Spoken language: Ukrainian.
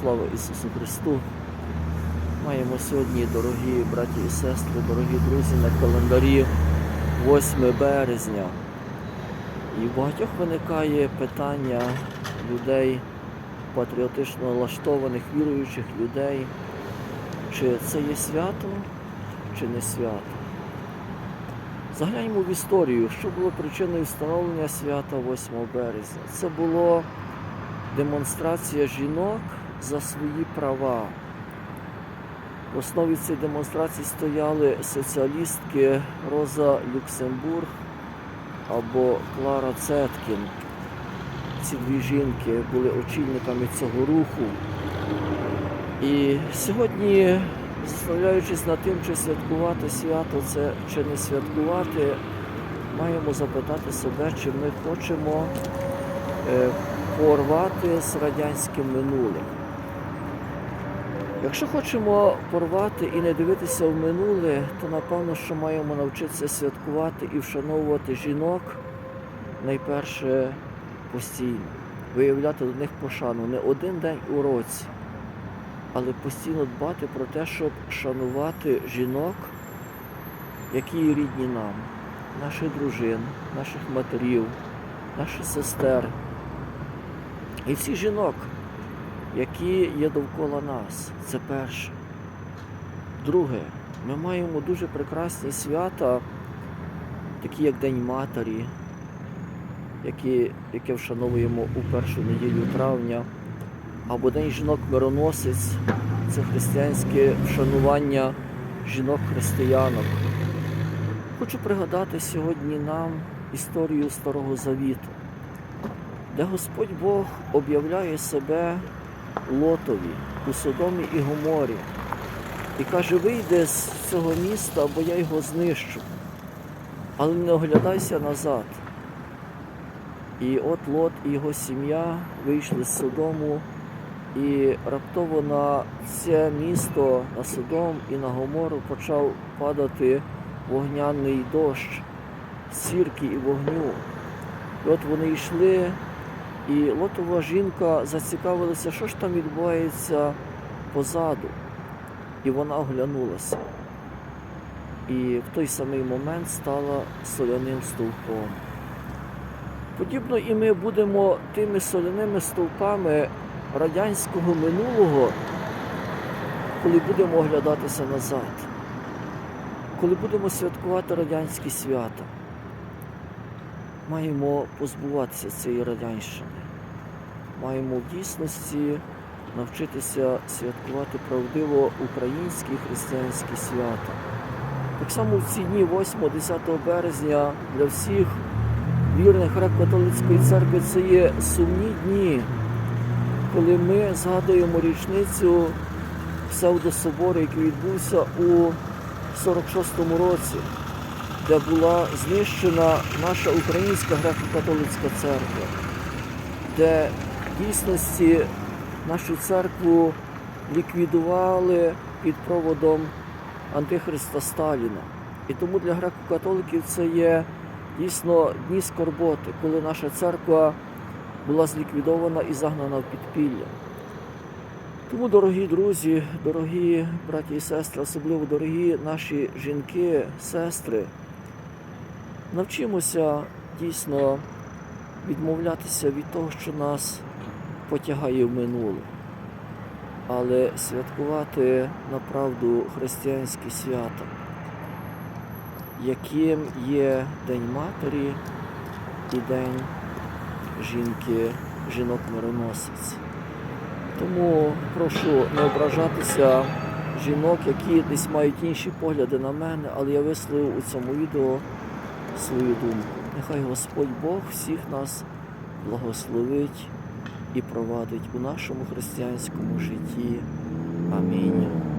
Слава Ісусу Христу! Маємо сьогодні, дорогі браті і сестри, дорогі друзі, на календарі 8 березня. І в багатьох виникає питання людей, патріотично налаштованих, віруючих людей, чи це є свято, чи не свято. Загляньмо в історію, що було причиною встановлення свята 8 березня. Це було демонстрація жінок за свої права. В основі цієї демонстрації стояли соціалістки Роза Люксембург або Клара Цеткін. Ці дві жінки були очільниками цього руху. І сьогодні, заставляючись над тим, чи святкувати свято це чи не святкувати, маємо запитати себе, чи ми хочемо е, порвати з радянським минулим. Якщо хочемо порвати і не дивитися в минуле, то напевно, що маємо навчитися святкувати і вшановувати жінок найперше постійно, виявляти до них пошану не один день у році, але постійно дбати про те, щоб шанувати жінок, які рідні нам, наших дружин, наших матерів, наших сестер. І всіх жінок, які є довкола нас. Це перше. Друге, ми маємо дуже прекрасні свята, такі як День Матері, які, яке вшановуємо у першу неділю травня, або День жінок-мироносець це християнське вшанування жінок-християнок. Хочу пригадати сьогодні нам історію Старого Завіту, де Господь Бог об'являє себе Лотові у Содомі і Гоморі і каже: вийди з цього міста, бо я його знищу, але не оглядайся назад. І от Лот і його сім'я вийшли з Содому, і раптово на це місто, на Содом і на Гомору почав падати вогняний дощ, сірки і вогню. І от вони йшли, і Лотова жінка зацікавилася, що ж там відбувається позаду. І вона оглянулася. І в той самий момент стала соляним стовпом. Подібно і ми будемо тими соляними стовпами радянського минулого, коли будемо оглядатися назад, коли будемо святкувати радянські свята. Маємо позбуватися цієї радянщини. Маємо в дійсності навчитися святкувати правдиво українські християнські свята. Так само в ці дні 8-10 березня для всіх вірних греко-католицької церкви це є сумні дні, коли ми згадуємо річницю псевдособору, який відбувся у 46-му році, де була знищена наша українська греко-католицька церква, де дійсності нашу церкву ліквідували під проводом Антихриста Сталіна. І тому для греко-католиків це є дійсно дні скорботи, коли наша церква була зліквідована і загнана в підпілля. Тому, дорогі друзі, дорогі браті і сестри, особливо дорогі наші жінки, сестри, навчимося дійсно відмовлятися від того, що нас потягає в минуле, але святкувати направду християнські свята, яким є День Матері і День жінки, жінок-мироносець. Тому прошу не ображатися жінок, які десь мають інші погляди на мене, але я висловив у цьому відео свою думку. Нехай Господь Бог всіх нас благословить і провадить у нашому християнському житті. Амінь.